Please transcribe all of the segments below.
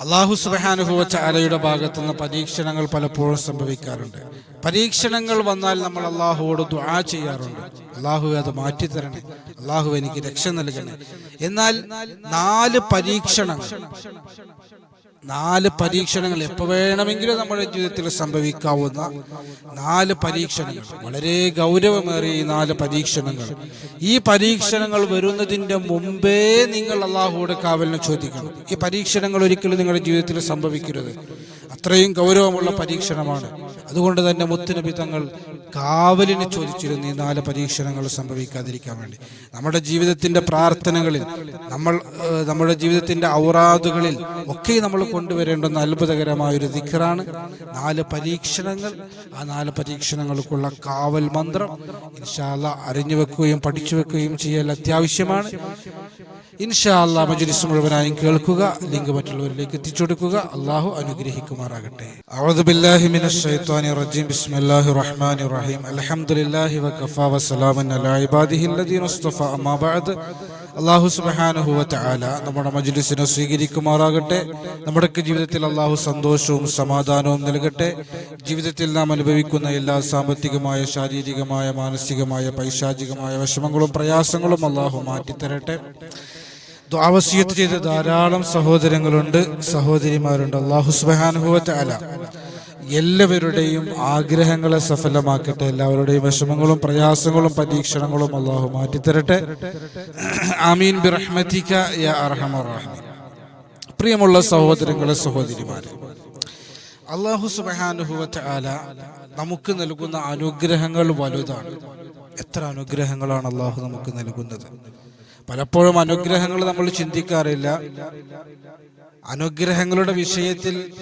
അള്ളാഹു സുബാനുഭവ ചാലയുടെ ഭാഗത്തു നിന്ന് പരീക്ഷണങ്ങൾ പലപ്പോഴും സംഭവിക്കാറുണ്ട്. പരീക്ഷണങ്ങൾ വന്നാൽ നമ്മൾ അള്ളാഹുവോട് ദുആ ചെയ്യാറുണ്ട്. അള്ളാഹു അത് മാറ്റിത്തരണേ. അള്ളാഹു എനിക്ക് രക്ഷ നൽകണേ. എന്നാൽ നാല് പരീക്ഷണങ്ങൾ നാല് പരീക്ഷണങ്ങൾ എപ്പോൾ വേണമെങ്കിലും നമ്മുടെ ജീവിതത്തിൽ സംഭവിക്കാവുന്ന നാല് പരീക്ഷണങ്ങൾ. വളരെ ഗൗരവമേറിയ ഈ നാല് പരീക്ഷണങ്ങൾ. ഈ പരീക്ഷണങ്ങൾ വരുന്നതിന്റെ മുമ്പേ നിങ്ങൾ അള്ളാഹുവിടെ കാവലിനെ ചോദിക്കണം. ഈ പരീക്ഷണങ്ങൾ ഒരിക്കലും നിങ്ങളുടെ ജീവിതത്തിൽ സംഭവിക്കരുത്. അത്രയും ഗൗരവമുള്ള പരീക്ഷണമാണ്. അതുകൊണ്ട് തന്നെ മുത്തുനബി തങ്ങൾ കാവലിന് ചോദിച്ചിരുന്നു ഈ നാല് പരീക്ഷണങ്ങൾ സംഭവിക്കാതിരിക്കാൻ വേണ്ടി. നമ്മുടെ ജീവിതത്തിന്റെ പ്രാർത്ഥനകളിൽ നമ്മൾ നമ്മുടെ ജീവിതത്തിന്റെ ഔറാദുകളിൽ ഒക്കെ നമ്മൾ കൊണ്ടുവരേണ്ടുന്ന അത്ഭുതകരമായ ഒരു ദിഖറാണ് നാല് പരീക്ഷണങ്ങൾ. ആ നാല് പരീക്ഷണങ്ങൾക്കുള്ള കാവൽ മന്ത്രം ഇൻഷാല്ല അറിഞ്ഞു വെക്കുകയും പഠിച്ചു വെക്കുകയും ചെയ്യൽ അത്യാവശ്യമാണ്. ഇൻഷാല്ല മജ്ലിസ് മുഴുവനായും കേൾക്കുക ലിങ്ക് മറ്റുള്ളവരിലേക്ക് എത്തിച്ചു കൊടുക്കുക അള്ളാഹു അനുഗ്രഹിക്കുമാറാകട്ടെ ബില്ലാഹി റജീം. റഹീം. അൽഹംദുലില്ലാഹി അള്ളാഹു സുബ്ഹാനഹു വതആല നമ്മുടെ മജ്ലിസിനെ സ്വീകരിക്കുമാറാകട്ടെ. നമ്മുടെ ജീവിതത്തിൽ അള്ളാഹു സന്തോഷവും സമാധാനവും നൽകട്ടെ. ജീവിതത്തിൽ നാം അനുഭവിക്കുന്ന എല്ലാ സാമ്പത്തികമായ ശാരീരികമായ മാനസികമായ പൈശാചികമായ വിഷമങ്ങളും പ്രയാസങ്ങളും അള്ളാഹു മാറ്റിത്തരട്ടെ. ദ്വാവസ്യത്ത് ചെയ്ത ധാരാളം സഹോദരങ്ങളുണ്ട് സഹോദരിമാരുണ്ട്. അള്ളാഹു സുബാനുഭവത്തെ അല എല്ലാവരുടെയും ആഗ്രഹങ്ങളെ സഫലമാക്കട്ടെ. എല്ലാവരുടെയും വിഷമങ്ങളും പ്രയാസങ്ങളും പരീക്ഷണങ്ങളും അള്ളാഹു മാറ്റിത്തരട്ടെ. ആമീൻ. ബിറഹ്മതിക യാ പ്രിയമുള്ള സഹോദരങ്ങളെ സഹോദരിമാരെ അള്ളാഹു സുബാനുഭവത്തെ ആല നമുക്ക് നൽകുന്ന അനുഗ്രഹങ്ങൾ വലുതാണ്. എത്ര അനുഗ്രഹങ്ങളാണ് അള്ളാഹു നമുക്ക് നൽകുന്നത്? പലപ്പോഴും അനുഗ്രഹങ്ങൾ നമ്മൾ ചിന്തിക്കാറില്ല. അനുഗ്രഹങ്ങളുടെ വിഷയത്തിൽ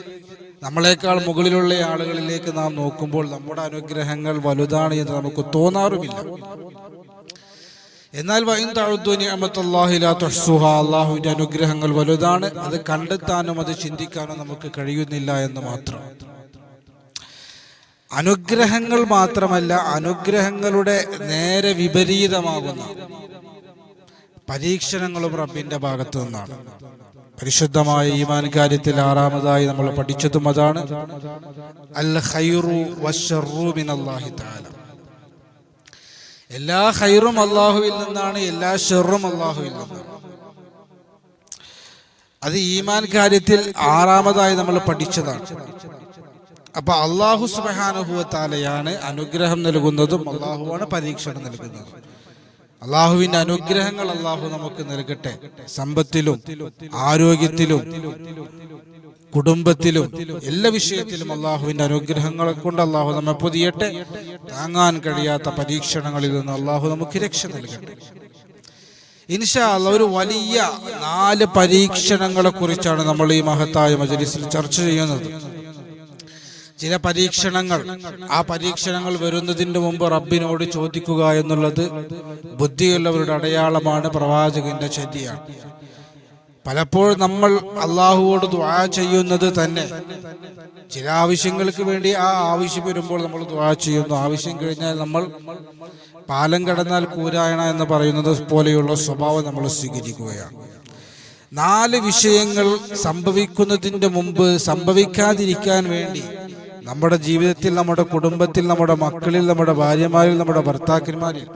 നമ്മളെക്കാൾ മുകളിലുള്ള ആളുകളിലേക്ക് നാം നോക്കുമ്പോൾ നമ്മുടെ അനുഗ്രഹങ്ങൾ വലുതാണ് എന്ന് നമുക്ക് തോന്നാറുമില്ല. എന്നാൽ അള്ളാഹുവിന്റെ അനുഗ്രഹങ്ങൾ വലുതാണ്. അത് കണ്ടെത്താനും അത് ചിന്തിക്കാനും നമുക്ക് കഴിയുന്നില്ല എന്ന് മാത്രം. അനുഗ്രഹങ്ങൾ മാത്രമല്ല അനുഗ്രഹങ്ങളുടെ നേരെ വിപരീതമാകുന്ന പരീക്ഷണങ്ങളും റബ്ബിന്റെ ഭാഗത്തു നിന്നാണ്. പരിശുദ്ധമായ ഈമാൻ കാര്യത്തിൽ ആറാമതായി നമ്മൾ പഠിച്ചതും അതാണ്. എല്ലാ ഹൈറും അള്ളാഹുവിൽ നിന്നാണ് എല്ലാ ഷെറും അള്ളാഹുവിൽ നിന്നാണ്. അത് ഈമാൻ കാര്യത്തിൽ ആറാമതായി നമ്മൾ പഠിച്ചതാണ്. അപ്പൊ അള്ളാഹു സുബാനുഭവത്താലയാണ് അനുഗ്രഹം നൽകുന്നതും അള്ളാഹുവാണ് പരീക്ഷണം നൽകുന്നതും. അള്ളാഹുവിന്റെ അനുഗ്രഹങ്ങൾ അള്ളാഹു നമുക്ക് നൽകട്ടെ. സമ്പത്തിലും ആരോഗ്യത്തിലും കുടുംബത്തിലും എല്ലാ വിഷയത്തിലും അള്ളാഹുവിന്റെ അനുഗ്രഹങ്ങളെ കൊണ്ട് അള്ളാഹു നമ്മെ പൊതിയട്ടെ. താങ്ങാൻ കഴിയാത്ത പരീക്ഷണങ്ങളിൽ നിന്ന് അള്ളാഹു നമുക്ക് രക്ഷ നൽകട്ടെ. ഇൻഷാ അല്ലാ ഒരു വലിയ നാല് പരീക്ഷണങ്ങളെ കുറിച്ചാണ് നമ്മൾ ഈ മഹത്തായ മജലിസിൽ ചർച്ച ചെയ്യുന്നത്. ചില പരീക്ഷണങ്ങൾ ആ പരീക്ഷണങ്ങൾ വരുന്നതിന് മുമ്പ് റബ്ബിനോട് ചോദിക്കുക എന്നുള്ളത് ബുദ്ധിയുള്ളവരുടെ അടയാളമാണ് പ്രവാചകന്റെ ശരിയാണ് പലപ്പോഴും നമ്മൾ അള്ളാഹുവോട് ദ്വാ ചെയ്യുന്നത് തന്നെ. ചില ആവശ്യങ്ങൾക്ക് വേണ്ടി ആ ആവശ്യം വരുമ്പോൾ നമ്മൾ ദ്വാ ചെയ്യുന്നു. ആവശ്യം കഴിഞ്ഞാൽ നമ്മൾ പാലം കടന്നാൽ കൂരായണ എന്ന് പറയുന്നത് പോലെയുള്ള സ്വഭാവം നമ്മൾ സ്വീകരിക്കുകയാണ്. നാല് വിഷയങ്ങൾ സംഭവിക്കുന്നതിന്റെ മുമ്പ് സംഭവിക്കാതിരിക്കാൻ വേണ്ടി നമ്മുടെ ജീവിതത്തിൽ നമ്മുടെ കുടുംബത്തിൽ നമ്മുടെ മക്കളിൽ നമ്മുടെ ഭാര്യമാരിൽ നമ്മുടെ ഭർത്താക്കന്മാരിൽ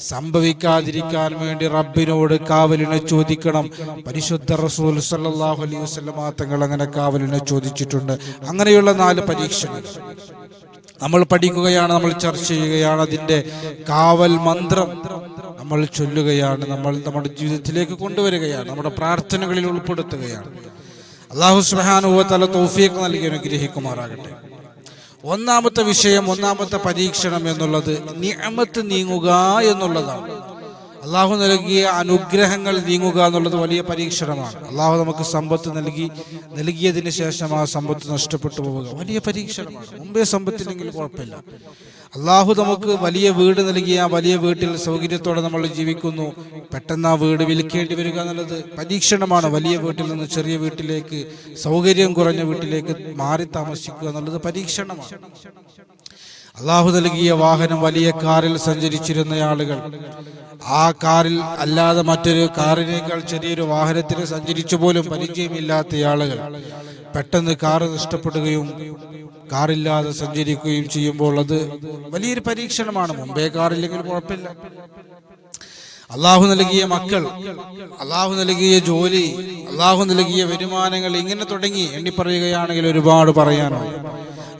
സംഭവിക്കാതിരിക്കാൻ വേണ്ടി റബ്ബിനോട് കാവലിനെ ചോദിക്കണം. പരിശുദ്ധ റസൂൽ സല്ലാഹു അലൈഹി വസല്ലമ തങ്ങൾ അങ്ങനെ കാവലിനെ ചോദിച്ചിട്ടുണ്ട്. അങ്ങനെയുള്ള നാല് പരീക്ഷകൾ. നമ്മൾ പഠിക്കുകയാണ് നമ്മൾ ചർച്ച ചെയ്യുകയാണ്. അതിന്റെ കാവൽ മന്ത്രം നമ്മൾ ചൊല്ലുകയാണ്. നമ്മൾ നമ്മുടെ ജീവിതത്തിലേക്ക് കൊണ്ടുവരികയാണ്. നമ്മുടെ പ്രാർത്ഥനകളിൽ ഉൾപ്പെടുത്തുകയാണ്. അള്ളാഹു സുബ്ഹാനഹു തല തൗഫീഖ് നൽകി അനുഗ്രഹിക്കുമാറാകട്ടെ. ഒന്നാമത്തെ വിഷയം ഒന്നാമത്തെ പരീക്ഷണം എന്നുള്ളത് നിയമത്ത് നീങ്ങുക എന്നുള്ളതാണ്. അള്ളാഹു നൽകിയ അനുഗ്രഹങ്ങൾ നീങ്ങുക എന്നുള്ളത് വലിയ പരീക്ഷണമാണ്. അള്ളാഹു നമുക്ക് സമ്പത്ത് നൽകി നൽകിയതിന് ശേഷം ആ സമ്പത്ത് നഷ്ടപ്പെട്ടു പോവുക വലിയ പരീക്ഷണമാണ്. മുമ്പേ സമ്പത്തില്ലെങ്കിൽ കുഴപ്പമില്ല. അള്ളാഹു നമുക്ക് വലിയ വീട് നൽകി ആ വലിയ വീട്ടിൽ സൗകര്യത്തോടെ നമ്മൾ ജീവിക്കുന്നു. പെട്ടെന്ന് ആ വീട് വിൽക്കേണ്ടി വരിക എന്നുള്ളത് പരീക്ഷണമാണ്. വലിയ വീട്ടിൽ നിന്ന് ചെറിയ വീട്ടിലേക്ക് സൗകര്യം കുറഞ്ഞ വീട്ടിലേക്ക് മാറി താമസിക്കുക എന്നുള്ളത് പരീക്ഷണമാണ്. അള്ളാഹു നൽകിയ വാഹനം വലിയ കാറിൽ സഞ്ചരിച്ചിരുന്ന ആളുകൾ. ആ കാറിൽ അല്ലാതെ മറ്റൊരു കാറിനേക്കാൾ ചെറിയൊരു വാഹനത്തിൽ സഞ്ചരിച്ചു പോലും പരിചയമില്ലാത്ത ആളുകൾ. പെട്ടെന്ന് കാറ് നഷ്ടപ്പെടുകയും കാറില്ലാതെ സഞ്ചരിക്കുകയും ചെയ്യുമ്പോൾ അത് വലിയൊരു പരീക്ഷണമാണ്. മുമ്പേ കാറില്ലെങ്കിൽ കുഴപ്പമില്ല. അള്ളാഹു നൽകിയ മക്കൾ അള്ളാഹു നൽകിയ ജോലി അള്ളാഹു നൽകിയ വരുമാനങ്ങൾ ഇങ്ങനെ തുടങ്ങി എണ്ണി പറയുകയാണെങ്കിൽ ഒരുപാട് പറയാനുണ്ട്.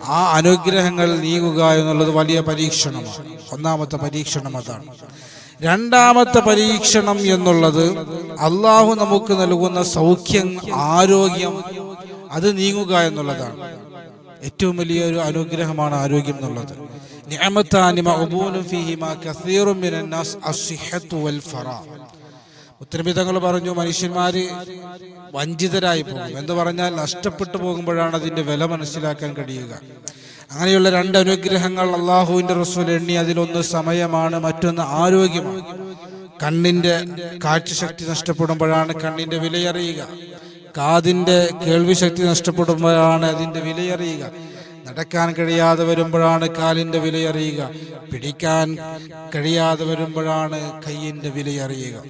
ആ അനുഗ്രഹങ്ങൾ നീങ്ങുക എന്നുള്ളത് വലിയ പരീക്ഷണമാണ്. ഒന്നാമത്തെ പരീക്ഷണം അതാണ്. രണ്ടാമത്തെ പരീക്ഷണം എന്നുള്ളത് അള്ളാഹു നമുക്ക് നൽകുന്ന സൗഖ്യം ആരോഗ്യം അത് നീങ്ങുക എന്നുള്ളതാണ്. ഏറ്റവും വലിയ ഒരു അനുഗ്രഹമാണ് ആരോഗ്യം എന്നുള്ളത്. നിയമത്താനിമ ഫീഹിമാ കസീറും ഉത്തരവിധങ്ങൾ പറഞ്ഞു മനുഷ്യന്മാര് വഞ്ചിതരായി പോകും. എന്ന് പറഞ്ഞാൽ നഷ്ടപ്പെട്ടു പോകുമ്പോഴാണ് അതിന്റെ വില മനസ്സിലാക്കാൻ കഴിയുക. അങ്ങനെയുള്ള രണ്ട് അനുഗ്രഹങ്ങൾ അള്ളാഹുവിന്റെ റസൂൽ എണ്ണി. അതിലൊന്ന് സമയമാണ് മറ്റൊന്ന് ആരോഗ്യമാണ്. കണ്ണിന്റെ കാഴ്ചശക്തി നഷ്ടപ്പെടുമ്പോഴാണ് കണ്ണിന്റെ വിലയറിയുക. കാതിന്റെ കേൾവിശക്തി നഷ്ടപ്പെടുമ്പോഴാണ് അതിന്റെ വിലയറിയുക. നടക്കാൻ കഴിയാതെ വരുമ്പോഴാണ് കാലിന്റെ വിലയറിയുക. പിടിക്കാൻ കഴിയാതെ വരുമ്പോഴാണ് കയ്യിന്റെ വിലയറിയുക.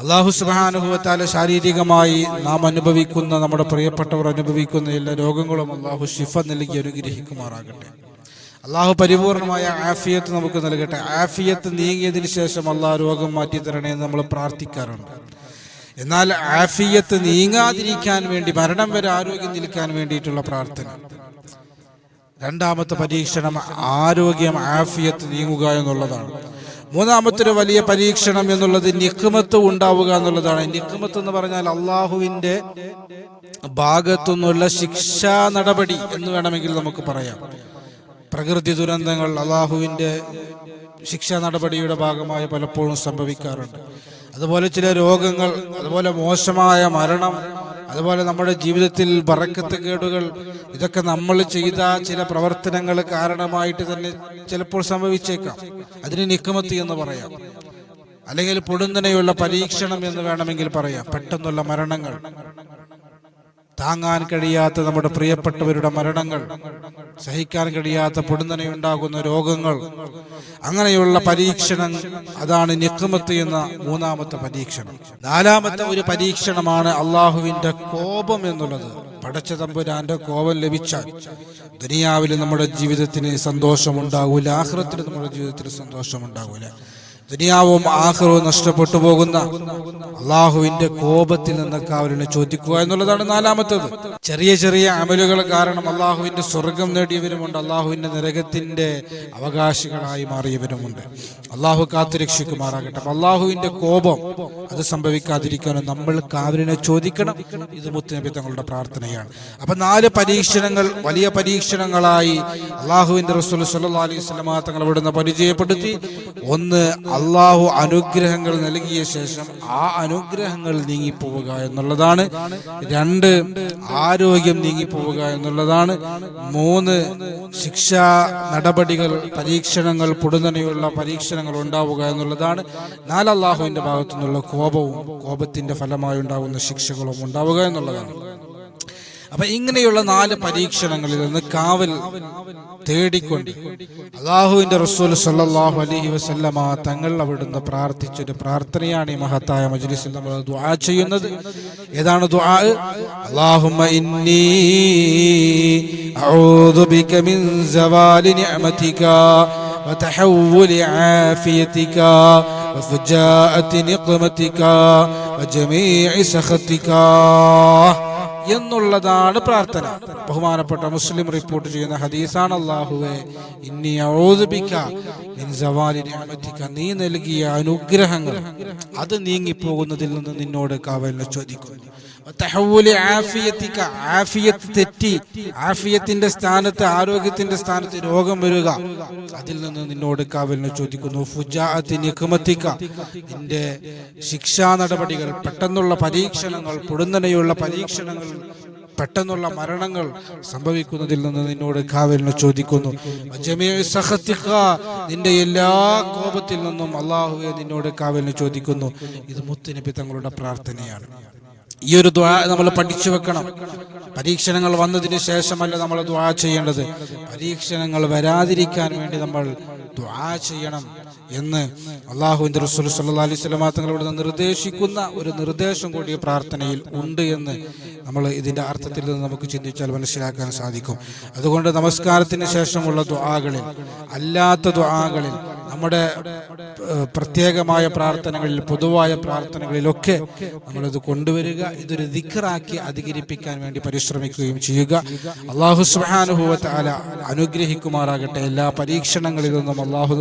അള്ളാഹു സുബാനുഭവത്താൽ ശാരീരികമായി നാം അനുഭവിക്കുന്ന നമ്മുടെ പ്രിയപ്പെട്ടവർ അനുഭവിക്കുന്ന എല്ലാ രോഗങ്ങളും അള്ളാഹു ഷിഫ നൽകി അനുഗ്രഹിക്കുമാറാകട്ടെ. അള്ളാഹു പരിപൂർണമായ ആഫിയത്ത് നമുക്ക് നൽകട്ടെ. ആഫിയത്ത് നീങ്ങിയതിന് ശേഷം അള്ളാഹ് രോഗം മാറ്റി തരണേ എന്ന് നമ്മൾ പ്രാർത്ഥിക്കാറുണ്ട്. എന്നാൽ ആഫിയത്ത് നീങ്ങാതിരിക്കാൻ വേണ്ടി മരണം വരെ ആരോഗ്യം നിൽക്കാൻ വേണ്ടിയിട്ടുള്ള പ്രാർത്ഥന. രണ്ടാമത്തെ പരീക്ഷണം ആരോഗ്യം ആഫിയത്ത് നീങ്ങുക എന്നുള്ളതാണ്. മൂന്നാമത്തെ ഒരു വലിയ പരീക്ഷണം എന്നുള്ളത് നിക്കുമത്ത് ഉണ്ടാവുക എന്നുള്ളതാണ്. നിക്കുമത്ത് എന്ന് പറഞ്ഞാൽ അള്ളാഹുവിന്റെ ഭാഗത്തുനിന്നുള്ള ശിക്ഷാ നടപടി എന്ന് വേണമെങ്കിൽ നമുക്ക് പറയാം. പ്രകൃതി ദുരന്തങ്ങൾ അള്ളാഹുവിന്റെ ശിക്ഷാ നടപടിയുടെ ഭാഗമായി പലപ്പോഴും സംഭവിക്കാറുണ്ട്. അതുപോലെ ചില രോഗങ്ങൾ അതുപോലെ മോശമായ മരണം അതുപോലെ നമ്മുടെ ജീവിതത്തിൽ ബറക്കത്ത് കേടുകൾ ഇതൊക്കെ നമ്മൾ ചെയ്ത ചില പ്രവർത്തനങ്ങൾ കാരണമായിട്ട് തന്നെ ചിലപ്പോൾ സംഭവിച്ചേക്കാം. അതിന് നിക്കുമത്തി എന്ന് പറയാം. അല്ലെങ്കിൽ പൊടുന്നനെയുള്ള പരീക്ഷണം എന്ന് വേണമെങ്കിൽ പറയാം. പെട്ടെന്നുള്ള മരണങ്ങൾ. താങ്ങാൻ കഴിയാത്ത നമ്മുടെ പ്രിയപ്പെട്ടവരുടെ മരണങ്ങൾ സഹിക്കാൻ കഴിയാത്ത പൊടുന്നനയുണ്ടാകുന്ന രോഗങ്ങൾ അങ്ങനെയുള്ള പരീക്ഷണം അതാണ് നിക്മത്ത് എന്ന മൂന്നാമത്തെ പരീക്ഷണം. നാലാമത്തെ ഒരു പരീക്ഷണമാണ് അള്ളാഹുവിന്റെ കോപം എന്നുള്ളത്. പടച്ച തമ്പുരാന്റെ കോപം ലഭിച്ചാൽ ദുനിയാവിൽ നമ്മുടെ ജീവിതത്തിന് സന്തോഷമുണ്ടാകൂല ആഹ്റത്തിൽ നമ്മുടെ ജീവിതത്തിന് സന്തോഷമുണ്ടാകൂല ദുനിയാവും ആഹ്റവും നഷ്ടപ്പെട്ടു പോകുന്ന അള്ളാഹുവിന്റെ കോപത്തിൽ നിന്നൊക്കെ അവരിനെ ചോദിക്കുക എന്നുള്ളതാണ് നാലാമത്തേത്. ചെറിയ ചെറിയ അമലുകൾ കാരണം അള്ളാഹുവിന്റെ സ്വർഗം നേടിയവരുമുണ്ട്. അള്ളാഹുവിന്റെ നരകത്തിന്റെ അവകാശികളായി മാറിയവരുമുണ്ട്. അള്ളാഹു കാത്തുരക്ഷിക്കുമാറാകട്ടെ അപ്പൊ അള്ളാഹുവിന്റെ കോപം അത് സംഭവിക്കാതിരിക്കാനും നമ്മൾ കാവലിനെ ചോദിക്കണം. ഇത് മുത്തുനബി തങ്ങളുടെ പ്രാർത്ഥനയാണ്. അപ്പൊ നാല് പരീക്ഷണങ്ങൾ വലിയ പരീക്ഷണങ്ങളായി അള്ളാഹുവിന്റെ റസൂൽ സല്ലാ അലൈഹി സ്വലമാ തങ്ങൾ ഇവിടുന്ന് പരിചയപ്പെടുത്തി. ഒന്ന് അള്ളാഹു അനുഗ്രഹങ്ങൾ നൽകിയ ശേഷം ആ അനുഗ്രഹങ്ങൾ നീങ്ങിപ്പോവുക എന്നുള്ളതാണ്. രണ്ട് ആരോഗ്യം നീങ്ങിപ്പോവുക എന്നുള്ളതാണ്. മൂന്ന് ശിക്ഷാ നടപടികൾ പരീക്ഷണങ്ങൾ പൊടുന്നനെയുള്ള പരീക്ഷണങ്ങൾ ഉണ്ടാവുക എന്നുള്ളതാണ്. നാല് അള്ളാഹുവിന്റെ ഭാഗത്തു നിന്നുള്ള കോപവും കോപത്തിന്റെ ഫലമായി ഉണ്ടാകുന്ന ശിക്ഷകളും ഉണ്ടാവുക എന്നുള്ളതാണ്. അപ്പൊ ഇങ്ങനെയുള്ള നാല് പരീക്ഷണങ്ങളിൽ നിന്ന് കാവൽ തേടിക്കൊണ്ട് അള്ളാഹുവിന്റെ റസൂൽ സല്ലല്ലാഹു അലൈഹി വസല്ലമ തങ്ങൾ അവിടുന്ന് പ്രാർത്ഥിച്ചൊരു പ്രാർത്ഥനയാണ് ഈ മഹത്തായ മജ്ലിസിൽ നമ്മൾ ദുആ ചെയ്യുന്നത് ഏതാണ് ദുആ അല്ലാഹുമ്മ ഇന്നി അഊദു ബിക മിൻ സവാലി നിഅമതിക وتحول عافيتك وفجاءة نقمتك وجميع سخطك എന്നുള്ളതാണ് പ്രാർത്ഥന. ബഹുമാനപ്പെട്ട മുസ്ലിം റിപ്പോർട്ട് ചെയ്യുന്ന ഹദീസാണ് അള്ളാഹുവെ ഇനി ഔദിപ്പിക്ക നീ നൽകിയ അനുഗ്രഹങ്ങൾ അത് നീങ്ങിപ്പോകുന്നതിൽ നിന്ന് നിന്നോട് കാവലിനെ ചോദിക്കുന്നു. ആഫിയത്ത് തെറ്റി ആഫിയത്തിന്റെ സ്ഥാനത്ത് ആരോഗ്യത്തിന്റെ സ്ഥാനത്ത് രോഗം വരിക. അതിൽ നിന്ന് നിന്നോട് കാവലിനെ ചോദിക്കുന്നു ഫുജാഅത്തി നിഖ്മത്തിക. നിന്റെ ശിക്ഷാ നടപടികൾ പെട്ടെന്നുള്ള പരീക്ഷണങ്ങൾ പൊടുന്നനെയുള്ള പരീക്ഷണങ്ങൾ പെട്ടെന്നുള്ള മരണങ്ങൾ സംഭവിക്കുന്നതിൽ നിന്ന് നിന്നോട് കാവലിനെ ചോദിക്കുന്നു നിന്റെ എല്ലാ കോപത്തിൽ നിന്നും അള്ളാഹുവെ നിന്നോട് കാവലിനെ ചോദിക്കുന്നു. ഇത് മുത്തുനബി തങ്ങളുടെ പ്രാർത്ഥനയാണ്. ഈ ഒരു ദ്വാ നമ്മൾ പഠിച്ചു വെക്കണം. പരീക്ഷണങ്ങൾ വന്നതിന് ശേഷമല്ല നമ്മൾ ദ്വാ ചെയ്യേണ്ടത്. പരീക്ഷണങ്ങൾ വരാതിരിക്കാൻ വേണ്ടി നമ്മൾ ദ്വാ ചെയ്യണം എന്ന് അള്ളാഹുവിന്റെ റസൂൽ സല്ലാ അലൈഹി സ്വലമാ നിർദ്ദേശിക്കുന്ന ഒരു നിർദ്ദേശം കൂടി പ്രാർത്ഥനയിൽ ഉണ്ട് എന്ന് നമ്മൾ ഇതിന്റെ അർത്ഥത്തിൽ നിന്ന് നമുക്ക് ചിന്തിച്ചാൽ മനസ്സിലാക്കാൻ സാധിക്കും. അതുകൊണ്ട് നമസ്കാരത്തിന് ശേഷമുള്ള ദ്വാകളിൽ അല്ലാത്ത ദ്വാകളിൽ നമ്മുടെ പ്രത്യേകമായ പ്രാർത്ഥനകളിൽ പൊതുവായ പ്രാർത്ഥനകളിലൊക്കെ നമ്മളിത് കൊണ്ടുവരിക ഇതൊരു ദിക്കറാക്കി അധികരിപ്പിക്കാൻ വേണ്ടി പരിശ്രമിക്കുകയും ചെയ്യുക. അള്ളാഹു സുഹാനുഭവത്താല അനുഗ്രഹിക്കുമാറാകട്ടെ. എല്ലാ പരീക്ഷണങ്ങളിൽ നിന്നും അള്ളാഹു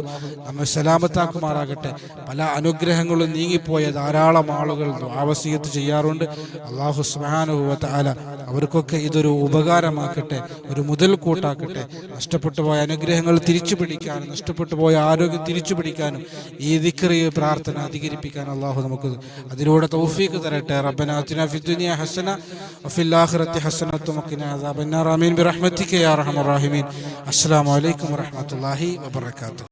നമ്മെ സലാമത്താക്കുമാറാകട്ടെ. പല അനുഗ്രഹങ്ങളും നീങ്ങിപ്പോയ ധാരാളം ആളുകൾ ആവസീയത്ത് ചെയ്യാറുണ്ട്. അള്ളാഹു സുഹാനുഭവത്താല അവർക്കൊക്കെ ഇതൊരു ഉപകാരമാക്കട്ടെ ഒരു മുതൽക്കൂട്ടാക്കട്ടെ. നഷ്ടപ്പെട്ടു പോയ അനുഗ്രഹങ്ങൾ തിരിച്ചു പിടിക്കാനും നഷ്ടപ്പെട്ടു പോയ ആരോഗ്യം തിരിച്ചു പിടിക്കാനും ഈ ദിക്റി പ്രാർത്ഥന അധികരിപ്പിക്കാൻ അള്ളാഹു നമുക്ക് അതിലൂടെ തൗഫീക്ക് തരട്ടെ. റബ്ബന ആതിന ഫിദ്ദുനിയ ഹസന വഫിൽ ആഖിറതി ഹസനത്തും വഖിന അദാബന്നാർ ആമീൻ. ബിറഹ്മതിക യാ അർഹമർ റഹീമീൻ. അസ്സലാമു അലൈക്കും വറഹ്മത്തുള്ളാഹി വബറകാതുഹു.